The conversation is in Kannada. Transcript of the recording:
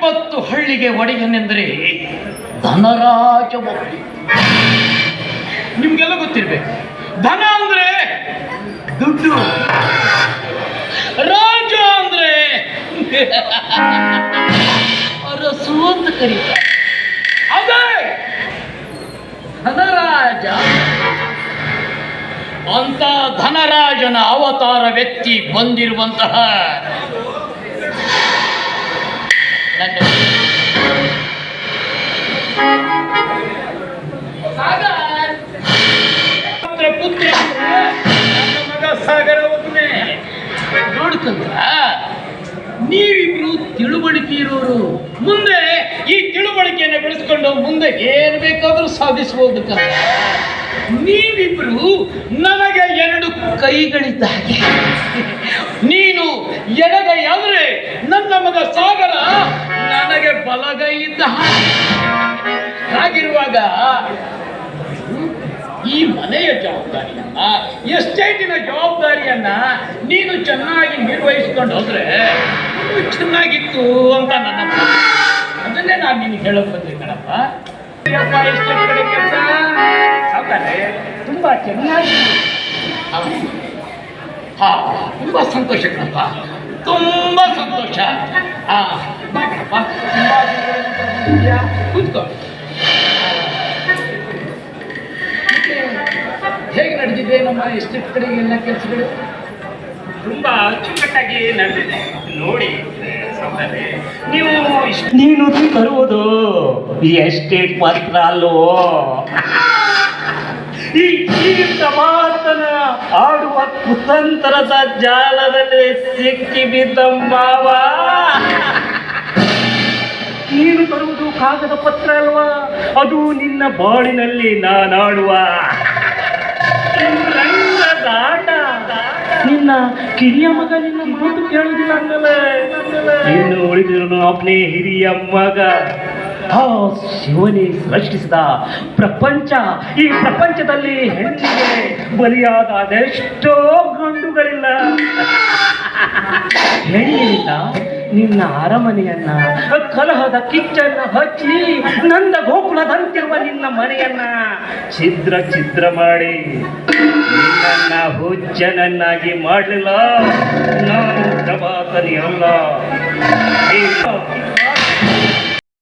ಇಪ್ಪತ್ತು ಹಳ್ಳಿಗೆ ಒಡೆಯನೆಂದರೆ ಧನರಾಜ ಒಬ್ಬ. ನಿಮ್ಗೆಲ್ಲ ಗೊತ್ತಿರ್ಬೇಕು. ಧನ ಅಂದ್ರೆ ದುಡ್ಡು. ರಾಜ ಅಂದ್ರೆ ಅರಸು ಅಂತ ಕರೀತಾರೆ ಅದೇ ಧನರಾಜ. ಅಂತ ಧನರಾಜನ ಅವತಾರ ವ್ಯಕ್ತಿ ಬಂದಿರುವಂತಹ. ಪುತ್ರ, ಮಗ ಸಾಗರ ಒಬ್ಬನೇ. ನೋಡ್ಕಂತ ನೀವಿಬ್ರು ತಿಳುವಳಿಕೆ ಇರೋರು. ಮುಂದೆ ಈ ತಿಳುವಳಿಕೆಯನ್ನು ಬೆಳೆಸ್ಕೊಂಡು ಮುಂದೆ ಏನು ಬೇಕಾದರೂ ಸಾಧಿಸಬಹುದು ನೀವಿಬ್ರು ನನಗೆ ಎರಡು ಕೈಗಳಿದ್ದ ಹಾಗೆ. ನೀನು ಎಡಗೈ ಅಂದ್ರೆ ನನ್ನ ಮಗ ಸಾಗರ ನನಗೆ ಬಲಗೈ ಇದ್ದ ಹಾಗೆ. ಹಾಗಿರುವಾಗ ಈ ಮನೆಯ ಜವಾಬ್ದಾರಿಯನ್ನ, ಎಸ್ಟೇಟಿನ ಜವಾಬ್ದಾರಿಯನ್ನ ನೀನು ಚೆನ್ನಾಗಿ ನಿರ್ವಹಿಸ್ಕೊಂಡು ಹೋದ್ರೆ ಚೆನ್ನಾಗಿತ್ತು ಅಂತ ನನ್ನ. ಅದನ್ನೇ ನಾನು ನಿನಗೆ ಹೇಳಕ್ ಬಂದೆ ಕಣಪ್ಪ. ಎಸ್ಟೇಟ್ ಕಡೆ ತುಂಬಾ ಚೆನ್ನಾಗಿ. ಹಾ, ತುಂಬಾ ಸಂತೋಷ ಕಣಪ್ಪ. ತುಂಬಾ ಸಂತೋಷ. ಹಾ ಹೇಗೆ ನಡೆದಿದೆ ನಮ್ಮ ಎಷ್ಟು ಕಡೆಗೆ ಎಲ್ಲ ಕೆಲಸಗಳು? ತುಂಬ ಅಚ್ಚುಕಟ್ಟಾಗಿ ನಡೆದಿದೆ. ನೋಡಿ ನೀವು ಇಷ್ಟು ನೀನು ಬರುವುದು ಈ ಎಸ್ಟೇಟ್ ಮಾತ್ರ ಅಲ್ಲೋ? ಈ ಮಾತನ ಆಡುವ ಕುತಂತ್ರದ ಜಾಲದಲ್ಲಿ ಸಿಕ್ಕಿ ಬಿದ್ದಮ್ಮಾವ ನೀನು ಬರುವುದು ಕಾಗದ ಪತ್ರ ಅಲ್ವಾ? ಅದು ನಿನ್ನ ಬಾಳಿನಲ್ಲಿ ನಾನಾಡುವ. ನಿನ್ನ ಕಿರಿಯ ಮಗ ನಿನ್ನ ಮಾತು ಕೇಳುವುದಿಲ್ಲ ಇನ್ನು ಉಳಿದಿರೋನು ಅಪ್ನೇ ಹಿರಿಯ ಮಗ. ಆ ಶಿವನೇ ಸೃಷ್ಟಿಸಿದ ಪ್ರಪಂಚ. ಈ ಪ್ರಪಂಚದಲ್ಲಿ ಹೆಣ್ಣಿಗೆ ಬಲಿಯಾದ ಅದೆಷ್ಟೋ ಗಂಡುಗಳಿಲ್ಲ. ಹೆಣ್ಣಿನಿಂದ ನಿನ್ನ ಅರಮನೆಯನ್ನ, ಕಲಹದ ಕಿಚ್ಚನ್ನ ಹಚ್ಚಿ, ನಂದ ಗೋಕುಲದಂತಿರುವ ನಿನ್ನ ಮನೆಯನ್ನ ಛಿದ್ರ ಛಿದ್ರ ಮಾಡಿ ನಿನ್ನ ಹುಚ್ಚನನ್ನಾಗಿ ಮಾಡಲಿಲ್ಲ. ನಾನು ಪ್ರಭಾಕರಿ ಅಲ್ಲ